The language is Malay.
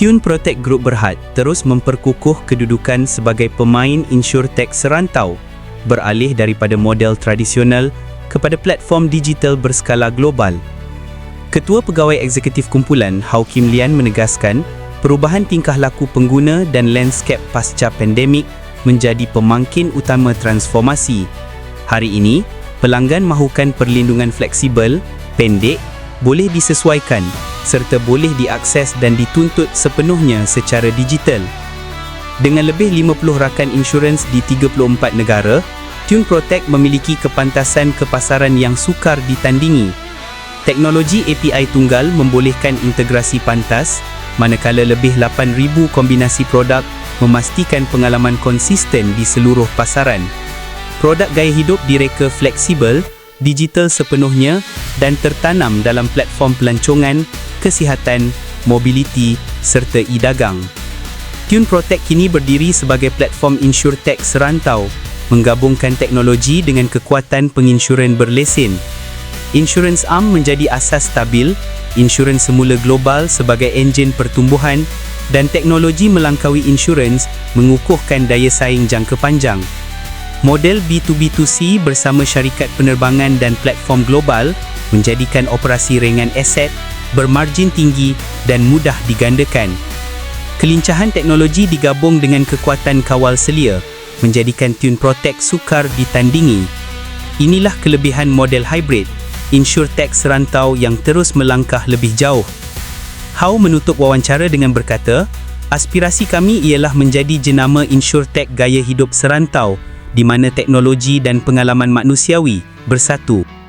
Tune Protect Group Berhad terus memperkukuh kedudukan sebagai pemain insurtech serantau beralih daripada model tradisional kepada platform digital berskala global. Ketua Pegawai Eksekutif Kumpulan Hau Kim Lian menegaskan perubahan tingkah laku pengguna dan landscape pasca pandemik menjadi pemangkin utama transformasi. Hari ini, pelanggan mahukan perlindungan fleksibel, pendek, boleh disesuaikan serta boleh diakses dan dituntut sepenuhnya secara digital. Dengan lebih 50 rakan insurans di 34 negara, Tune Protect memiliki kepantasan kepasaran yang sukar ditandingi. Teknologi API tunggal membolehkan integrasi pantas, manakala lebih 8,000 kombinasi produk memastikan pengalaman konsisten di seluruh pasaran. Produk gaya hidup direka fleksibel, digital sepenuhnya dan tertanam dalam platform pelancongan, kesihatan, mobiliti serta e-dagang. Tune Protect kini berdiri sebagai platform insurtech serantau, menggabungkan teknologi dengan kekuatan penginsuran berlesen. Insurans Arm menjadi asas stabil, insurans semula global sebagai enjin pertumbuhan dan teknologi melangkaui insurans mengukuhkan daya saing jangka panjang. Model B2B2C bersama syarikat penerbangan dan platform global menjadikan operasi ringan aset, bermargin tinggi dan mudah digandakan. Kelincahan teknologi digabung dengan kekuatan kawal selia menjadikan Tune Protect sukar ditandingi. Inilah kelebihan model hybrid, InsurTech serantau yang terus melangkah lebih jauh. Hau menutup wawancara dengan berkata, aspirasi kami ialah menjadi jenama InsurTech gaya hidup serantau di mana teknologi dan pengalaman manusiawi bersatu.